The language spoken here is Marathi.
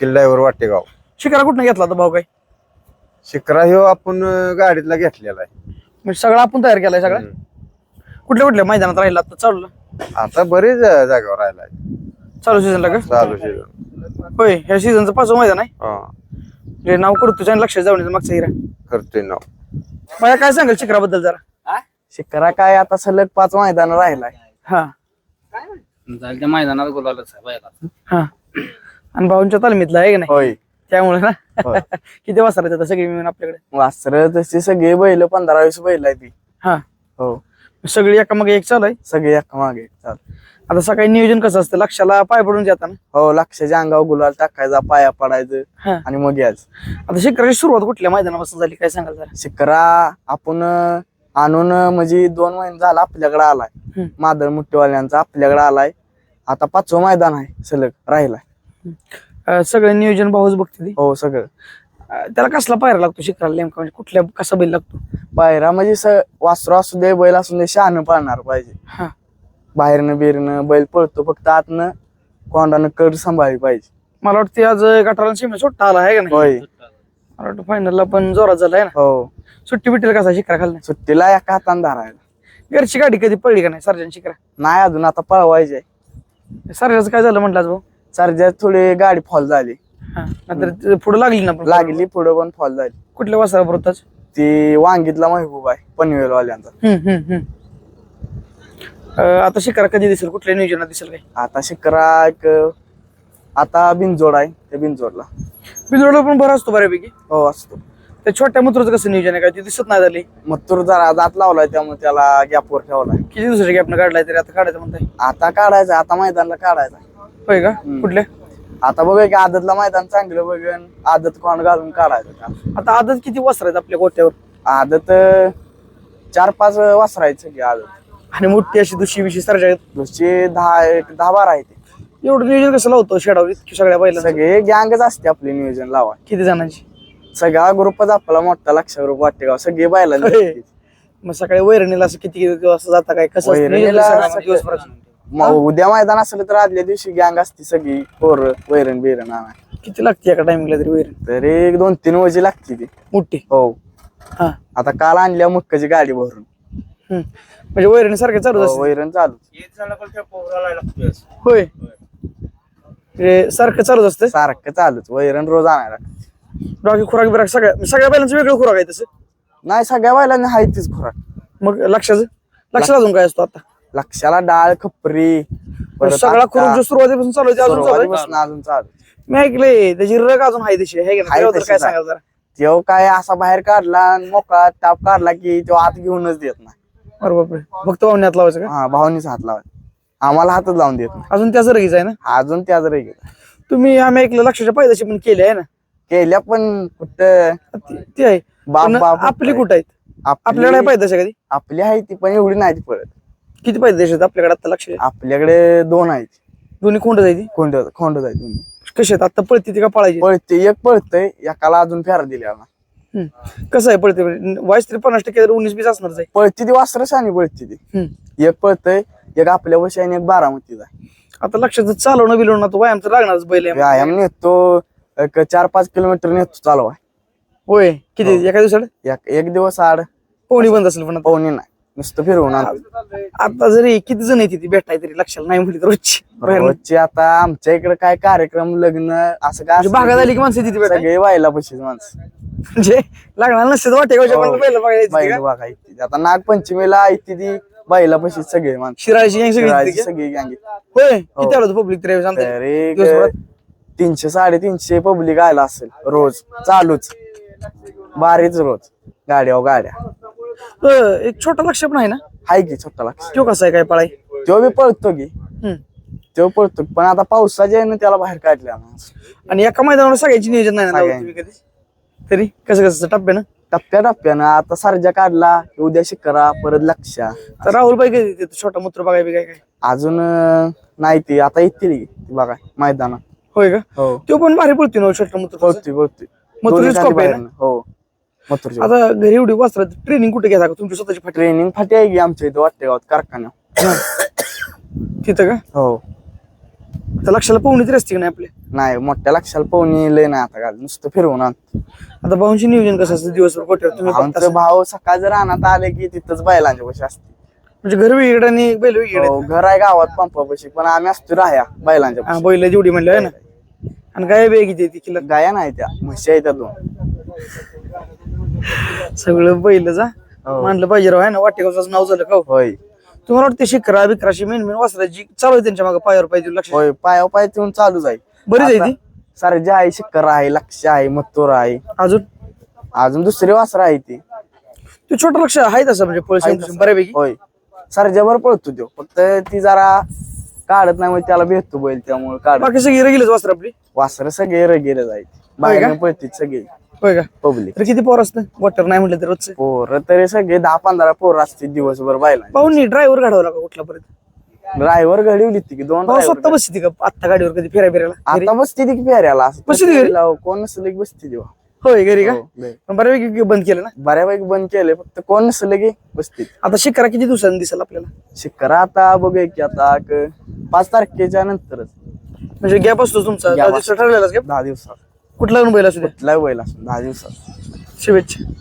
किल्ल्यावर वाटेगाव. शिकारा कुठनं घेतला होता भाऊ काय? शिकरा ह्यो आपण अं, गाडीतला घेतलेला आहे. म्हणजे सगळं आपण तयार केलाय सगळं. कुठल्या कुठल्या मैदानात राहिला आता? चालू आता बरेच अं, जागेवर राहिलाय. चालू सीझनला का? चालू सीझन होय ह्या सीझनचं पाचवं मैदान आहे? हा. नाव करतो आणि लक्षात जाऊन मागचा हिरा. करतोय नाव. मला काय सांगाल शिखराबद्दल जरा? शिकरा काय आता सलग पाच मैदान राहिलाय. हा. झालं त्या मैदानात. हा. आणि भाऊंच्या तालमीतला आहे का नाही? होय. त्यामुळे ना होय. किती वाजता येतात सगळी मिळून आपल्याकडे? वासर तशी सगळी बैल पंधरा वीस बैल आहे ती. हा. हो. सगळी एका मग एक चालू आहे? सगळी एका मागे चाल. आता सकाळी नियोजन कसं असतं? लक्षाला पाय पडून जाता ना? हो लक्षाच्या अंगावर गुलाल टाकायचा पाया पडायचं हा. आणि मग यायचं. आता शिखराची सुरुवात कुठल्या मैदानापासून झाली? काय सांगाल जरा? शिकरा आपण अं, आणून अं, म्हणजे दोन महिने झाला आपल्याकडे आलाय. हम्म. मादळ मुठ्ठेवाल्यांचा आपल्याकडे आलाय. आता पाचवं मैदान आहे सलग राहिलाय. अं, सगळं नियोजन भाऊच बघते ती. हो सगळं. अं, त्याला कसला पायरा लागतो शिखराला नेमका? म्हणजे कुठल्या कसा बैल लागतो? पायरा म्हणजे स वासरू असू दे बैल असू दे शहाणं पाळणार पाहिजे. बाहेरनं बिरनं बैल पळतो फक्त आतनं कोंडानं कड सांभाळली पाहिजे. मला वाटतं आज गटाला सीमा सुट्टा आला आहे का नाही? होय. मला वाटतं फायनलला पण जोरात झाला आहे ना? हो. सुट्टी बिट्टीला कसा शिखरा खाल सुट्टीला एका हातानं धरायला घरची गाडी कधी पडली का नाही सर्जन शिखरा नाही अजून आता पळवायचे सर्जाचं काय झालं म्हटलं आज भाऊ? सर्जात थोडी गाडी फॉल झाली. नंतर पुढे लागली ना पण लागली पुढे पण फॉल झाली. कुठल्या वासरा बरोबरच ती वांगीतला महबूब आहे पनवेल वाल्यांचा हम्म हम्म हम्म. अं, आता शिखरा कधी दिसेल? कुठल्या नियोजनात दिसेल काय आता शिकरा एक आता बिनजोड आहे त्या बिनजोडला. बिजोडला पण बरा असतो बऱ्यापैकी. हो असतो. त्या छोट्या मुत्राचं कसं नियोजन आहे काय? ते दिसत नाही झाले. मत्तूर जरा दात लावलाय त्यामुळे त्याला गॅपवर ठेवलाय. किती दिवसाच्या गॅपनं काढलाय तरी आता काढायचं म्हणताय? आता काढायचा आता मैदानला काढायचा. होय का. कुठल्या आता बघूया की आदतला मैदान चांगलं बघन आदत कोण घालून काढायचं त्याला. आता आदत किती वासरा आहेत आपल्या गोट्यावर? आदत चार पाच वासरायचं की आदत. आणि मोठी अशी दुशी बिशी सरजा दुसरी दहा एक दहा बारा आहे ते एवढं नियोजन कसं लावतो शेडावर इतकी सगळ्या बैला सगळे गँगच असते आपले नियोजन लावा. किती जणांची? सगळा ग्रुपच आपला मोठा लक्ष ग्रुप वाटेगाव सगळे बायला होय. मग सकाळी वैरणीला असं किती किती वाजता जाता काय? कसं असतं? नियोजन वैरणीला दिवसभराचं? मग उद्या मैदान असलं तर आदल्या दिवशी गँग असते सगळी पोर वैरण बिरण आणा. किती लागते एका टायमिंगला तरी वैरण? तर एक दोन तीन वजी लागते ती. मोठी? हो. हा. आता काल आणल्या मुक्काची गाडी भरून. हम्म. म्हणजे वैरण सारखे चालू हो, असते? वैरण चालू. होय. म्हणजे सारखं चालूच असतं? सारखं चालूच. वैरण रोज आणायला बाकी खुराक बिराक सगळ्या सगळ्या बैलांचं वेगळं खुराक आहे तसं? नाही सगळ्या बैलांनी हाय तीच खुराक. मग लक्षाचं? लक्षात अजून काय असतो आता? लक्षाला डाळ खपरी सगळा खुराक जो सुरुवातीपासून चालू आहे ते अजून चालू आहे? सुरुवातीपासून अजून चालू मी ऐकलंय त्याची रग अजून आहे तशी. आहे का नाही? तशीच काय आहे. सांगाल जरा. तेव्हा काय असा बाहेर काढला आणि मोकळा टाप काढला की तो आत घेऊनच देत नाही. बरं बापरे फक्त लावायचं का? हा भावनीच हात लावाय आम्हाला हातच लावून देत नाही. अजून त्याच रगीच आहे ना? अजून त्याच रे तुम्ही आम्ही ऐकलं लक्षाच्या पायदाशी पण केले आहे ना? केल्या पण कुठं? ती ती आहे. बाप पण बाप आपली कुठं आहेत? आपल्याकडे आहे पायदाशी कधी? आपली आहे ती पण एवढी नाही ती किती पायदाशी आहेत आपल्याकडे आता लक्ष आपल्याकडे दोन आहेत. दोन्ही कोंड जायची? खोंड खोंड आहेत दोन्ही. कशी आहेत? आता पळते ती का पळायची? पळते एक पळतय एकाला अजून फेरा दिली आम्हाला हम्म. कसं आहे पळते? वाईस तरी पन्नास टक्के उन्नीस बीस असणारच आहे. पळती ती वासरच आणि पळती ती. हम्म. एक पळतय एक आपल्या वशी आणि एक बारामतीचा. आता लक्षात चालवणं बिलवणं तो व्यायाम तर लागणारच बैल आहे. व्यायाम नेतो एक चार पाच किलोमीटर नेतो चालू आहे होय. किती? हो. एका दिवसात एक एक दिवस आड. पोहणी बंद असेल पण आता. पाहुणे नाही. नुसतं फिरवून आणतो आता जरी किती जण येते ती भेटाय तरी लक्षाला नाही म्हणली तर रोजची. म्हणजे रोजची आता आमच्या इकडे काय कार्यक्रम लग्न असं काय भागात की आली की माणसं तिथे सगळे व्हायला पशीच माणसं. म्हणजे लागणार नसते वाटे हो. बघा. आता नागपंचमीला इथे ती बैला पशीच सगळे माणसं. शिराळची गँग सगळी? सगळी गँगी होय? किती आलं पब्लिक दिवसभरात? तीनशे साडेतीनशे पब्लिक आयला असेल रोज चालूच. बारीच रोज. गाड्या गाड्या. अं, एक छोटा लक्ष पण आहे ना? हाय की छोटा लक्ष. तो कसा आहे काय पळाय? तो बी पळतो की. हम्म. तो पळतो. पण आता पावसाच्या यानं त्याला बाहेर काढल्या आणि एका मैदानावर सगळ्याची नियोजन नाही ना. तुम्ही कधी? तरी कसं कसं टप्प्यानं? टप्प्या टप्प्यानं आता सरजा काढला उद्या शिकरा परत लक्ष तर राहुल बाई कधी येते? छोटा मूत्र बघाय बी काय काय? अजून अं, नाही ती. आता येतील की ती बघा मैदानात. होय का? हो. तो पण भारी पळतोय ना हो, छोटा मूत्र पळतोय पळतोय. दोन्ही खाली आहे ना? बाहेरनं. हो. मथुरची आता घरी एवढी वाचतात ट्रेनिंग कुठे घेता का तुमची स्वतःची फाटी. ट्रेनिंग फाटी आहे की आमच्या इथे वाटते गावात कारखान्यात तिथं का? हो. आता लक्षाला पाहुणे तरी असते का नाही आपल्या नाही मोठ्या लक्षाला पाहुणी लय नाही आता घाल नुसतं फिरवून आता भाऊंशी नियोजन कसं असतं? दिवसभर कोट्यावर तुम्ही बघता आमचं. भाव सकाळ जर रानात आले की तिथंच बैलांच्या पैसे असते. म्हणजे घर वेगळं आणि बैल वेगळे हो, घर आहे गावात पंपापाशी पण आम्ही असतो राह्या बैलांच्या हा पाशी. बैल जेवढी म्हणलं आहे ना? आणि काय वेग किती ती किल्ला गाया नाही त्या म्हशी आहे त्या दोन. सगळं बैल जा. हो. मानलं पाहिजे राव आहे ना? वाटेगावचं नाव झालं का हो? होय. तुम्हाला वाटतं शिकरा बिकराशी मेन मेन वासराची चालू आहे त्यांच्या मागे पायावर पाहिजे लक्ष. होय पाया पाय ठेवून चालू जाईल बरीच आहे ती? सारे आहे शिक्कर आहे लक्ष आहे मत्तूर आहे. अजून? अजून दुसरी वासर आहे ती. ते छोटं लक्ष आहे तसं म्हणजे पळशी बऱ्यापैकी. होय. सरजावर पळतो तो. फक्त ती जरा काढत नाही म्हणजे त्याला भेटतो बैल त्यामुळे काढ बाकी सगळी रगीलच वासर आपली? वासर सगळे रगेले जाईल बाहेर पळतील सगळे. होय का? पब्लिक तर किती पोर असतं? वॉटर नाही म्हटलं तर रोजचं. पोर तरी सगळे दहा पंधरा पोर असतील दिवसभर बायला पाहुणे ड्रायव्हर घडवला का कुठला पर्यंत ड्रायव्हर घडवली ती की दोन भाऊ driver स्वतः बसती का? आत्ता गाडीवर कधी फिराय फिरायला घरी? आता बसती ती की फेऱ्याला असं बसती ती घरी? लाव, कोण नसलं की बसती ती बा. होय घरी का? हो, लय. पण बऱ्यापैकी बंद केलं ना? बऱ्यापैकी बंद केले फक्त कोण नसलं की बसती आता शिकरा किती दिवसांनी दिसेल आपल्याला? शिक्करा आता बघूया की आता क- पाच तारखेच्या नंतरच. म्हणजे गॅप असतो तुमचा. Gap दहा दिवसाचा ठरलेलाच गॅप दहा दिवसात कुठला बैल असू द्या. कुठला बैल असतो दहा दिवसात. शुभेच्छा.